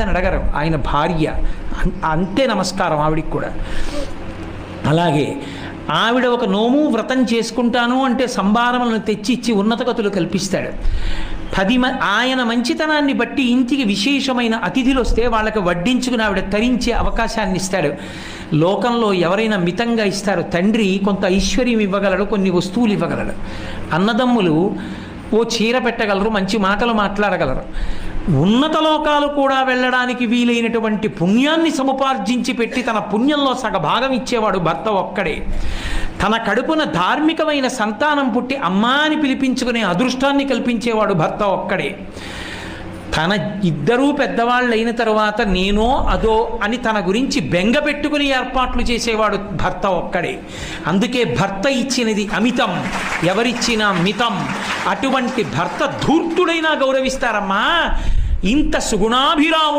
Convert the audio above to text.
అని అడగరు. ఆయన భార్య. అంతే నమస్కారం ఆవిడికి కూడా. అలాగే ఆవిడ ఒక నోము వ్రతం చేసుకుంటాను అంటే సంభారములను తెచ్చి ఇచ్చి ఉన్నతగతులు కల్పిస్తాడు. పది మ ఆయన మంచితనాన్ని బట్టి ఇంటికి విశేషమైన అతిథులు వస్తే వాళ్ళకి వడ్డించుకుని ఆవిడ తరించే అవకాశాన్ని ఇస్తాడు. లోకంలో ఎవరైనా మితంగా ఇస్తారు తండ్రి కొంత ఐశ్వర్యం ఇవ్వగలడు కొన్ని వస్తువులు ఇవ్వగలడు. అన్నదమ్ములు ఓ చీర పెట్టగలరు మంచి మాటలు మాట్లాడగలరు. ఉన్నత లోకాలు కూడా వెళ్ళడానికి వీలైనటువంటి పుణ్యాన్ని సముపార్జించి పెట్టి తన పుణ్యంలో సగ భాగం ఇచ్చేవాడు భర్త ఒక్కడే. తన కడుపున ధార్మికమైన సంతానం పుట్టి అమ్మా అని పిలిపించుకునే అదృష్టాన్ని కల్పించేవాడు భర్త ఒక్కడే. తన ఇద్దరూ పెద్దవాళ్ళు అయిన తర్వాత నేనో అదో అని తన గురించి బెంగ పెట్టుకుని ఏర్పాట్లు చేసేవాడు భర్త ఒక్కడే. అందుకే భర్త ఇచ్చినది అమితం ఎవరిచ్చినా మితం. అటువంటి భర్త ధూర్తుడైనా గౌరవిస్తారమ్మా. ఇంత సుగుణాభిరాముడై